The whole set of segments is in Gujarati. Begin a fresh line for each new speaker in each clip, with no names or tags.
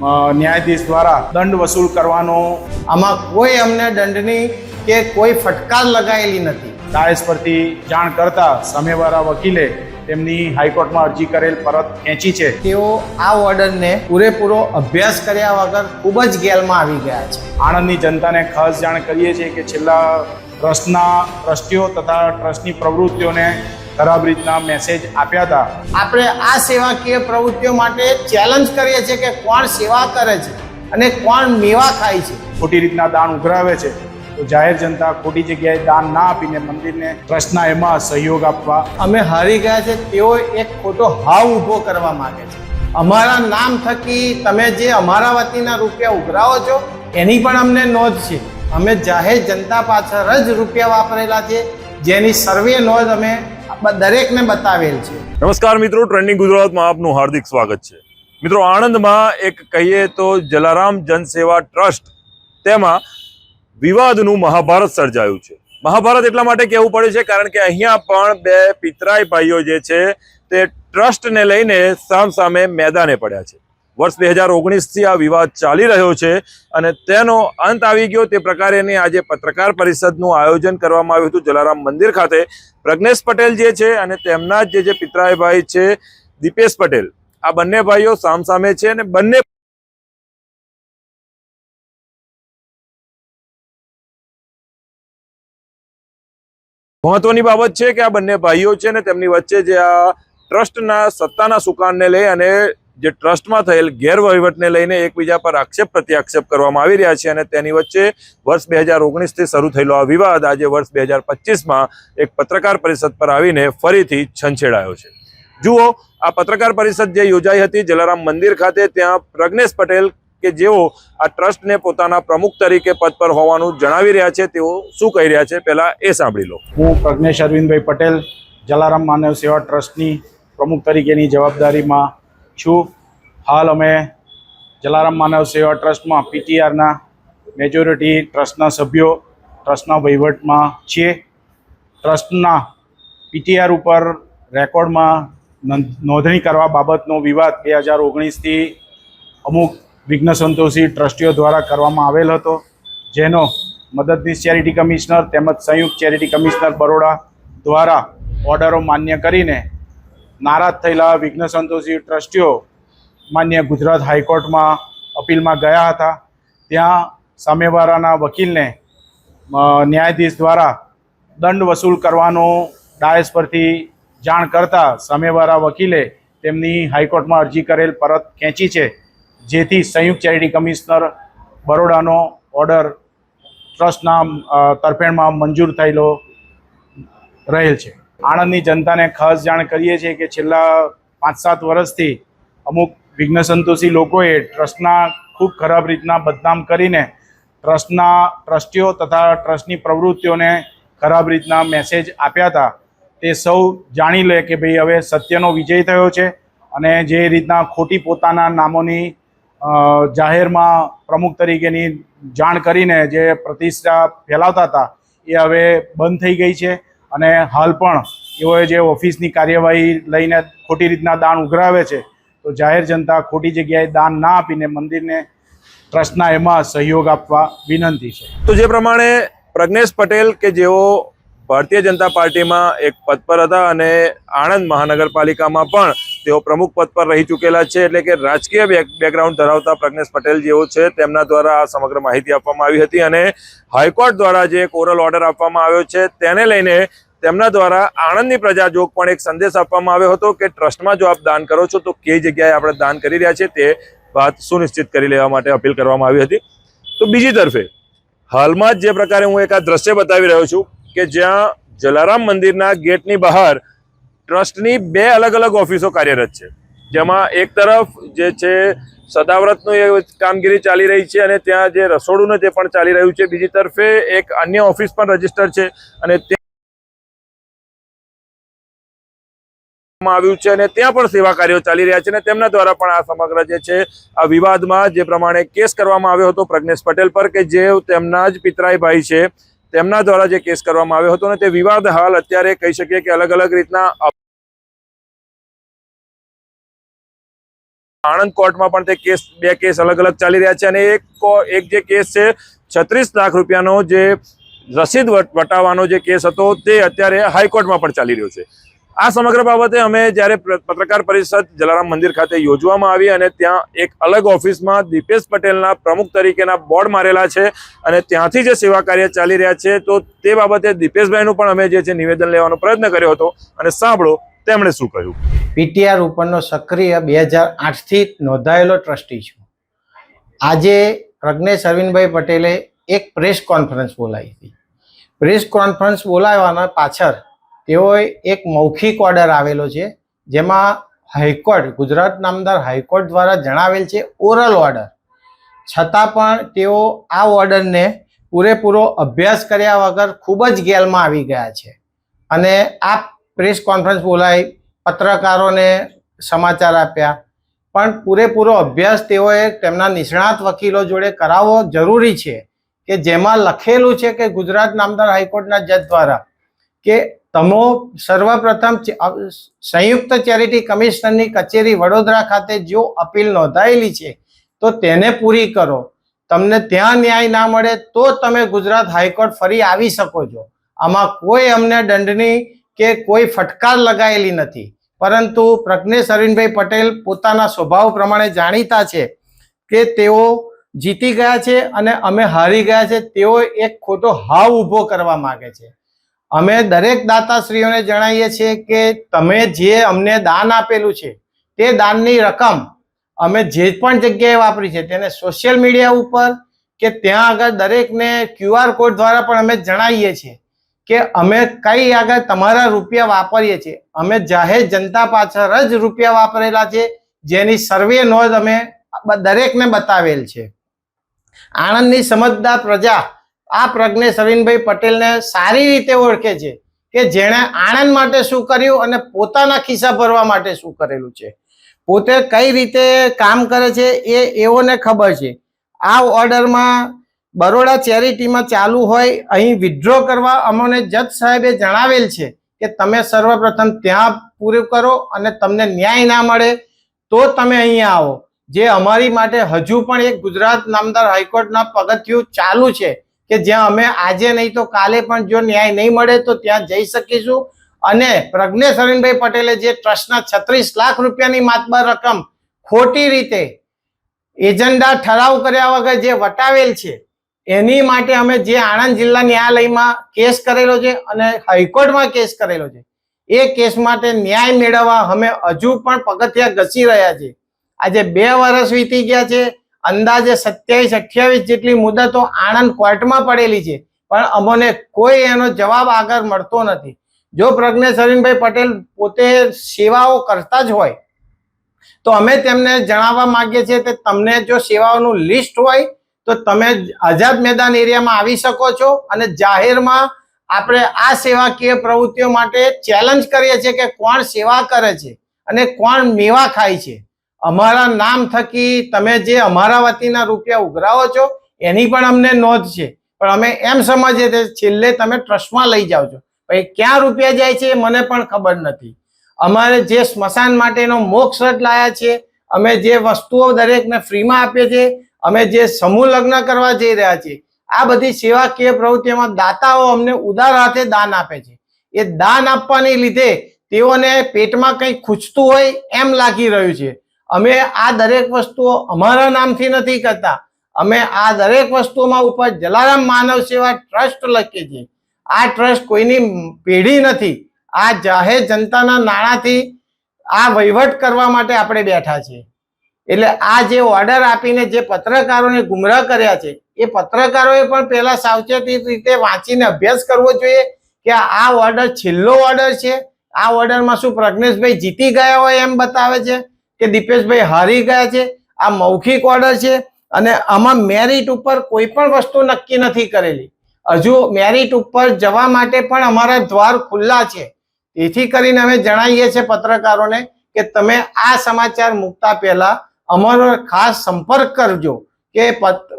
ન્યાયાધીશ દ્વારા દંડ વસૂલ કરવાનો
આમાં કોઈ અમને દંડની કે કોઈ ફટકાર લગાયેલી નથી.
દાયસ પરથી જાણ કરતા સામેવાળા વકીલે તેમની હાઈકોર્ટમાં અરજી કરેલ પરત ખેંચી છે.
તેઓ આ ઓર્ડરને પૂરેપૂરો અભ્યાસ કર્યા વગર ખૂબ જ ગેલમાં આવી ગયા છે.
આણંદની જનતાને ખાસ જાણ કરીએ છીએ કે છેલ્લા ટ્રસ્ટના ટ્રસ્ટીઓ તથા ટ્રસ્ટની પ્રવૃત્તિઓને ખરાબ રીતના મેસેજ આપ્યા હતા.
આપણે આ સેવાકીય પ્રવૃત્તિઓ માટે ચેલેન્જ કરીએ છીએ કે કોણ સેવા કરે છે અને કોણ મેવા ખાય છે.
ખોટી રીતના દાન ઉઘરાવે છે. તો જાહેર જનતા ખોટી જગ્યાએ દાન ના આપીને મંદિરને ટ્રસ્ટના એમાં સહયોગ આપવા.
અમે હારી ગયા છે તેઓ એક ખોટો હાવ ઊભો કરવા માંગે છે. અમારા નામ થકી તમે જે અમારા વતીના રૂપિયા ઉઘરાવો છો એની પણ અમને નોંધ છે. અમે જાહેર જનતા પાછળ જ રૂપિયા વાપરેલા છે જેની સર્વે નોંધ અમે દરેકને બતાવેલ છે.
નમસ્કાર મિત્રો ટ્રેન્ડિંગ ગુજરાતમાં આપનું હાર્દિક સ્વાગત છે. મિત્રો, આણંદમાં એક કહીએ તો જલારામ જનસેવા ટ્રસ્ટ તેમાં વિવાદનું મહાભારત સર્જાયું છે. મહાભારત એટલા માટે કહેવું પડે છે કારણ કે અહીંયા પણ બે પિતરાઈ ભાઈઓ જે છે તે ટ્રસ્ટને લઈને સામ સામે મેદાને પડ્યા છે. વર્ષ બે હજાર ઓગણીસથી આ વિવાદ ચાલી રહ્યો છે અને તેનો અંત આવી ગયો તે પ્રકારેની આજે પત્રકાર પરિષદનું આયોજન કરવામાં આવ્યું હતું જલારામ મંદિર ખાતે. પ્રજ્ઞેશ પટેલ જે છે અને તેમના જ જે જે પિતરાઈ ભાઈ છે, દીપેશ પટેલ, આ બંને ભાઈઓ સામસામે છે અને બંને મહત્વની બાબત છે કે આ બંને ભાઈઓ છે ને તેમની વચ્ચે જે આ ટ્રસ્ટના સત્તાના સુકાનને લઈ અને જે ટ્રસ્ટમાં થયેલ ગેરવહીવટને લઈને એકબીજા પર આક્ષેપ પ્રત્યાક્ષેપ કરવામાં આવી રહ્યા છે અને તેની વચ્ચે વર્ષ બે હજાર ઓગણીસથી શરૂ થયેલો આ વિવાદ આજે વર્ષ બે હજાર પચીસમાં એક પત્રકાર પરિષદ પર આવીને ફરીથી છંછેડાયો છે. જુઓ, આ પત્રકાર પરિષદ જે યોજાઈ હતી જલારામ મંદિર ખાતે, ત્યાં પ્રજ્ઞેશ પટેલ કે જેઓ આ ટ્રસ્ટને પોતાના પ્રમુખ તરીકે પદ પર હોવાનું જણાવી રહ્યા છે, તેઓ શું કહી રહ્યા છે પહેલા એ સાંભળી લો.
હું પ્રજ્ઞેશ અરવિંદભાઈ પટેલ, જલારામ માનવ સેવા ટ્રસ્ટની પ્રમુખ તરીકેની જવાબદારીમાં છું હાલ અમે જલારામ માનવ સેવા ટ્રસ્ટમાં પીટીઆરના મેજોરિટી ટ્રસ્ટના સભ્યો, ટ્રસ્ટના વહીવટમાં છીએ. ટ્રસ્ટના પીટીઆર ઉપર રેકોર્ડમાં નોંધ- નોંધણી કરવા બાબતનો વિવાદ બે હજાર ઓગણીસથી અમુક વિઘ્ન સંતોષી ટ્રસ્ટીઓ દ્વારા કરવામાં આવેલ હતો, જેનો મદદનીશ ચેરિટી કમિશનર તેમજ સંયુક્ત ચેરિટી કમિશનર બરોડા દ્વારા ઓર્ડરો માન્ય કરીને નારાજ થયેલા વિઘ્ન સંતોષી ટ્રસ્ટીઓ માન્ય ગુજરાત હાઈકોર્ટમાં અપીલમાં ગયા હતા. ત્યાં સામેવાળાના વકીલને ન્યાયાધીશ દ્વારા દંડ વસૂલ કરવાનો ડાયસ પરથી જાણ કરતા સામેવાળા વકીલે તેમની હાઈકોર્ટમાં અરજી કરેલ પરત ખેંચી છે, જેથી સંયુક્ત ચેરિટી કમિશનર બરોડાનો ઓર્ડર ટ્રસ્ટના તરફેણમાં મંજૂર થયેલો રહેલ છે. આણંદની જનતાને ખાસ જાણ કરીએ છીએ કે છેલ્લા પાંચ સાત વર્ષથી અમુક વિઘ્ન સંતોષી લોકોએ ટ્રસ્ટના ખૂબ ખરાબ રીતના બદનામ કરીને ટ્રસ્ટના ટ્રસ્ટીઓ તથા ટ્રસ્ટની પ્રવૃત્તિઓને ખરાબ રીતના મેસેજ આપ્યા હતા. તે સૌ જાણી લે કે ભાઈ હવે સત્યનો વિજય થયો છે અને જે રીતના ખોટી પોતાના નામોની જાહેરમાં પ્રમુખ તરીકેની જાણ કરીને જે પ્રતિષ્ઠા ફેલાવતા હતા, એ હવે બંધ થઈ ગઈ છે. અને હાલ પણ એઓએ જે ઓફિસની કાર્યવાહી લઈને ખોટી રીતના દાન ઉઘરાવે છે, તો જાહેર જનતા ખોટી જગ્યાએ દાન ના આપીને મંદિરને ટ્રસ્ટના એમાં સહયોગ આપવા વિનંતી છે.
તો જે પ્રમાણે પ્રજ્ઞેશ પટેલ કે જેઓ ભારતીય જનતા પાર્ટીમાં એક પદ પર હતા અને આણંદ મહાનગરપાલિકામાં પણ તેઓ પ્રમુખ પદ પર રહી ચૂકેલા છે એટલે કે રાજકીય બેક- બેકગ્રાઉન્ડ ધરાવતા પ્રજ્ઞેશ પટેલ જેઓ છે, તેમના દ્વારા આ સમગ્ર માહિતી આપવામાં આવી હતી અને હાઈકોર્ટ દ્વારા જે એક ઓરલ ઓર્ડર આપવામાં આવ્યો છે, તેને લઈને તેમના દ્વારા આણંદની પ્રજા જોગ પણ એક સંદેશ આપવામાં આવ્યો હતો કે ટ્રસ્ટમાં જો આપ દાન કરો છો, તો કઈ જગ્યાએ આપણે દાન કરી રહ્યા છીએ તે વાત સુનિશ્ચિત કરી લેવા માટે અપીલ કરવામાં આવી હતી. તો બીજી તરફે, હાલમાં જ જે પ્રકારે હું એક આ દ્રશ્ય બતાવી રહ્યો છું કે જ્યાં જલારામ મંદિરના ગેટની બહાર ટ્રસ્ટની બે અલગ અલગ ઓફિસો કાર્યરત છે. જેમાં એક તરફ જે છે સદાવ્રતનું એ કામગીરી ચાલી રહી છે અને ત્યાં જે રસોડું ને તે પણ ચાલી રહ્યું છે, બીજી તરફે એક અન્ય ઓફિસ પણ રજિસ્ટર છે અને આવ્યું છે અને ત્યાં પણ સેવા કાર્યો ચાલી રહ્યા છે અને તેમના દ્વારા પણ આ સમગ્ર જે છે, આ વિવાદમાં જે પ્રમાણે કેસ કરવામાં આવ્યો હતો પ્રજ્ઞેશ પટેલ પર કે જે તેમના જ પિતરાઈ ભાઈ છે, તેમના દ્વારા જે કેસ કરવામાં આવ્યો હતો અને તે વિવાદ હાલ અત્યારે કહી શકીએ કે અલગ અલગ રીતના આણંદ કોર્ટમાં પણ તે કેસ, બે કેસ અલગ અલગ ચાલી રહ્યા છે અને એક એક જે કેસ છે, છત્રીસ લાખ રૂપિયાનો જે રસીદ વટ- વટાવવાનો જે કેસ હતો તે અત્યારે હાઈકોર્ટમાં પણ ચાલી રહ્યો છે. આ સમગ્ર બાબતે અમે જ્યારે પત્રકાર પરિષદ જલારામ મંદિર ખાતે યોજવામાં આવી અને ત્યાં એક અલગ ઓફિસમાં દીપેશ પટેલના પ્રમુખ તરીકેના બોર્ડ મારેલા છે અને ત્યાંથી જે સેવા કાર્ય ચાલી રહ્યા છે, તો તે બાબતે દીપેશભાઈનું પણ અમે જે છે નિવેદન લેવાનો પ્રયત્ન કર્યો હતો અને સાંભળો તેમણે શું કહ્યું.
પીટીઆર ઉપરનો સક્રિય બે હજાર આઠથી નોંધાયેલો ટ્રસ્ટી છું. આજે પ્રજ્ઞેશ અરવિંદભાઈ પટેલે એક પ્રેસ કોન્ફરન્સ બોલાવી હતી. પ્રેસ કોન્ફરન્સ બોલાવવાના પાછળ તેઓએ એક મૌખિક ઓર્ડર આવેલો છે, જેમાં હાઈકોર્ટ, ગુજરાત નામદાર હાઈકોર્ટ દ્વારા જણાવેલ છે ઓરલ ઓર્ડર. છતાં પણ તેઓ આ ઓર્ડરને પૂરેપૂરો અભ્યાસ કર્યા વગર ખૂબ જ ગેલમાં આવી ગયા છે. અને આ પ્રેસ કોન્ફરન્સ બોલાવી પત્રકારોને સમાચાર આપ્યા. પણ પૂરેપૂરો અભ્યાસ તેઓએ તેમના નિષ્ણાત વકીલો જોડે કરાવવો જરૂરી છે કે જેમાં લખેલું છે કે ગુજરાત નામદાર હાઈકોર્ટના જજ દ્વારા કે તમો સર્વપ્રથમ સંયુક્ત ચેરિટી કમિશનરની કચેરી વડોદરા ખાતે જો અપીલ નોંધાયેલી છે, તો તેને પૂરી કરો. તમને ત્યાં ન્યાય ના મળે તો તમે ગુજરાત હાઈકોર્ટ ફરી આવી શકો છો. આમાં કોઈ અમને દંડની કે કોઈ ફટકાર લગાયેલી નથી. પરંતુ પ્રજ્ઞેશ અરવિંદભાઈ પટેલ પોતાના સ્વભાવ પ્રમાણે જાણીતા છે કે તેઓ જીતી ગયા છે અને અમે હારી ગયા છે, તેઓ એક ખોટો હાવ ઊભો કરવા માગે છે. અમે દરેક દાતાશ્રીઓને જણાવીએ છીએ કે તમે જે અમને દાન આપેલું છે, તે દાનની રકમ અમે જે પણ જગ્યાએ વાપરી છે, તેને સોશિયલ મીડિયા ઉપર કે ત્યાં આગળ દરેકને ક્યુઆર કોડ દ્વારા પણ અમે જણાવીએ છીએ. કે અમે કઈ આગળ તમારા રૂપિયા વાપરીએ છીએ? અમે જાહેર જનતા પાછળ જ રૂપિયા વાપરેલા છે, જેની સર્વે નોંધ અમે દરેકને બતાવેલ છે. આણંદની સમજદાર પ્રજા આ પ્રજ્ઞેશ સવિનભાઈ પટેલને સારી રીતે ઓળખે છે કે જેણે આણંદ માટે શું કર્યું અને પોતાના ખિસ્સા ભરવા માટે શું કરેલું છે. પોતે કઈ રીતે કામ કરે છે એ એઓને ખબર છે. આ ઓર્ડરમાં બરોડા ચેરિટીમાં ચાલુ હોય, અહીં વિથડ્રો કરવા અમને જજ સાહેબે જણાવેલ છે કે તમે સર્વપ્રથમ ત્યાં પૂરું કરો અને તમને ન્યાય ના મળે તો તમે અહીંયા આવો. જે અમારી માટે હજુ પણ એક ગુજરાત નામદાર હાઈકોર્ટના પગથિયું ચાલુ છે કે જ્યાં અમે આજે નહીં તો કાલે પણ જો ન્યાય નહીં મળે તો ત્યાં જઈ શકીશું. અને પ્રજ્ઞેશ હરીનભાઈ પટેલે જે ટ્રસ્ટના છત્રીસ લાખ રૂપિયાની માતબર રકમ ખોટી રીતે એજન્ડા ઠરાવ કર્યા વગર જે વટાવેલ છે એની માટે અમે જે આણંદ જિલ્લા ન્યાયાલયમાં કેસ કરેલો છે અને હાઈકોર્ટમાં કેસ કરેલો છે, એ કેસ માટે ન્યાય મેળવવા અમે હજુ પણ પગથિયા ઘસી રહ્યા છીએ. આજે બે વર્ષ વીતી ગયા છે, અંદાજે સત્યાવીસ અઠ્યાવીસ જેટલી મુદતો આણંદ કોર્ટમાં પડેલી છે, પણ અમને કોઈ એનો જવાબ આગળ મળતો નથી. જો પ્રજ્ઞેશ હરીનભાઈ પટેલ પોતે સેવાઓ કરતા જ હોય, તો અમે તેમને જણાવવા માંગીએ છીએ કે તમને જો સેવાઓનું લિસ્ટ હોય તો તમે આઝાદ મેદાન એરિયામાં આવી શકો છો અને જાહેરમાં આપણે આ સેવાકીય પ્રવૃત્તિઓ માટે ચેલેન્જ કરીએ છીએ કે કોણ સેવા કરે છે અને કોણ મેવા ખાય છે. અમારા નામ થકી તમે જે અમારા વતીના રૂપિયા ઉઘરાવો છો, એની પણ અમને નોંધ છે. પણ અમે એમ સમજીએ કે છેલ્લે તમે ટ્રસ્ટમાં લઈ જાઓ છો. પછી ક્યાં રૂપિયા જાય છે મને પણ ખબર નથી. અમારે જે સ્મશાન માટેનો મોક્ષ લાયા છે, અમે જે વસ્તુઓ દરેકને ફ્રીમાં આપીએ છીએ અમે જે સમૂહ લગ્ન કરવા જઈ રહ્યા છીએ, આ બધી સેવાકીય પ્રવૃત્તિમાં દાતાઓ અમને ઉદાર હાથે દાન આપે છે. એ દાન આપવાને લીધે તેઓને પેટમાં કંઈ ખૂંચતું હોય એમ લાગી રહ્યું છે. અમે આ દરેક વસ્તુઓ અમારા નામથી નથી કરતા. અમે આ દરેક વસ્તુઓમાં ઉપર જલારામ માનવ સેવા ટ્રસ્ટ લખીએ છીએ. આ ટ્રસ્ટ કોઈની પેઢી નથી. આ જાહેર જનતાના નાણાંથી આ વહીવટ કરવા માટે આપણે બેઠા છીએ. એટલે આ જે ઓર્ડર આપીને જે પત્રકારોને ગુમરાહ કર્યા છે, એ પત્રકારોએ પણ પહેલા સાવચેતી રીતે વાંચીને અભ્યાસ કરવો જોઈએ કે આ ઓર્ડર છેલ્લો ઓર્ડર છે. આ ઓર્ડરમાં શું પ્રજ્ઞેશભાઈ જીતી ગયા હોય એમ બતાવે છે કે દીપેશભાઈ હારી ગયા છે? આ મૌખિક ઓર્ડર છે અને આમાં મેરિટ ઉપર કોઈ પણ વસ્તુ નક્કી નથી કરેલી. હજુ મેરિટ ઉપર જવા માટે પણ અમારા દ્વાર ખુલ્લા છે. તેથી કરીને અમે જણાવીએ છીએ પત્રકારોને કે તમે આ સમાચાર મૂકતા પહેલા અમારો ખાસ સંપર્ક કરજો કે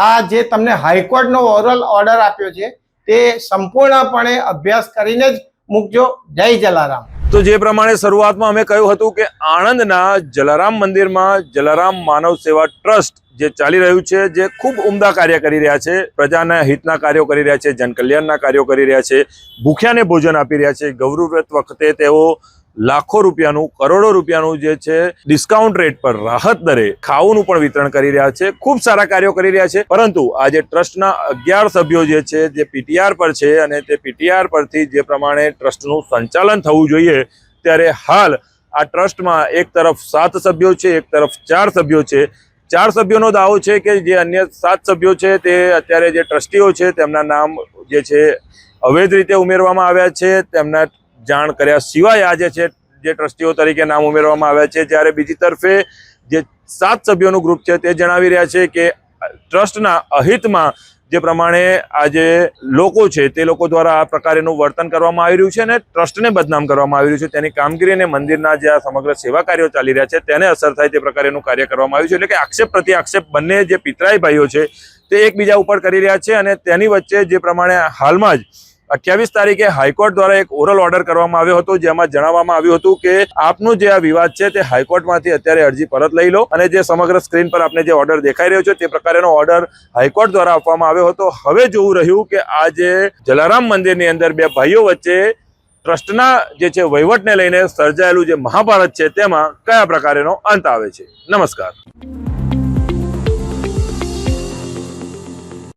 આ જે તમને હાઈકોર્ટનો ઓરલ ઓર્ડર આપ્યો છે, તે સંપૂર્ણપણે અભ્યાસ કરીને જ મૂકજો. જય જલારામ.
તો જે પ્રમાણે શરૂઆતમાં અમે કહ્યું હતું કે આણંદના જલારામ મંદિરમાં જલારામ માનવ સેવા ટ્રસ્ટ જે ચાલી રહ્યું છે, જે ખૂબ ઉમદા કાર્ય કરી રહ્યા છે, પ્રજાના હિતના કાર્યો કરી રહ્યા છે, જનકલ્યાણના કાર્યો કરી રહ્યા છે, ભૂખ્યાને ભોજન આપી રહ્યા છે ગૌરવવ્રત વખતે તેઓ લાખો રૂપિયાનું, કરોડો રૂપિયાનું જે છે ડિસ્કાઉન્ટ રેટ પર રાહત દરે ખાવાનું પણ વિતરણ કરી રહ્યા છે. ખૂબ સારા કાર્યો કરી રહ્યા છે. પરંતુ આજે ટ્રસ્ટના અગિયાર સભ્યો જે છે, જે પીટીઆર પર છે અને તે પીટીઆર પરથી જે પ્રમાણે ટ્રસ્ટનું સંચાલન થવું જોઈએ, ત્યારે હાલ આ ટ્રસ્ટમાં એક તરફ સાત સભ્યો છે, એક તરફ ચાર સભ્યો છે. ચાર સભ્યોનો દાવો છે કે જે અન્ય સાત સભ્યો છે, તે અત્યારે જે ટ્રસ્ટીઓ છે, તેમના નામ જે છે, અવૈધ રીતે ઉમેરવામાં આવ્યા છે. તેમના જાણ કર્યા સિવાય આજે છે જે ટ્રસ્ટીઓ તરીકે નામ ઉમેરવામાં આવ્યા છે, જ્યારે બીજી તરફે જે સાત સભ્યોનું ગ્રુપ છે તે જણાવી રહ્યા છે કે ટ્રસ્ટના અહિતમાં જે પ્રમાણે આજે લોકો છે તે લોકો દ્વારા આ પ્રકારેનું વર્તન કરવામાં આવી રહ્યું છે અને ટ્રસ્ટને બદનામ કરવામાં આવી રહ્યું છે. તેની કામગીરી અને મંદિરના જે આ સમગ્ર સેવા કાર્યો ચાલી રહ્યા છે તેને અસર થાય તે પ્રકારેનું કાર્ય કરવામાં આવ્યું છે. એટલે કે આક્ષેપ પ્રતિ આક્ષેપ બંને જે પિતરાઈ ભાઈઓ છે તે એકબીજા ઉપર કરી રહ્યા છે અને તેની વચ્ચે જે પ્રમાણે હાલમાં જ અઠ્યાવીસ તારીખે હાઈકોર્ટ દ્વારા એક ઓરલ ઓર્ડર કરવામાં આવ્યો હતો, જેમાં જણાવવામાં આવ્યું હતું કે આપનું જે આ વિવાદ છે તે હાઈકોર્ટમાંથી અત્યારે અરજી પરત લઈ લો અને જે સમગ્ર સ્ક્રીન પર આપને જે ઓર્ડર દેખાઈ રહ્યો છે તે પ્રકારેનો ઓર્ડર હાઈકોર્ટ દ્વારા આપવામાં આવ્યો હતો. હવે જોવું રહ્યું કે આ જે જલારામ મંદિરની અંદર બે ભાઈઓ વચ્ચે ટ્રસ્ટના જે છે વહીવટને લઈને સર્જાયેલું જે મહાભારત છે તેમાં કયા પ્રકારેનો અંત આવે છે? નમસ્કાર.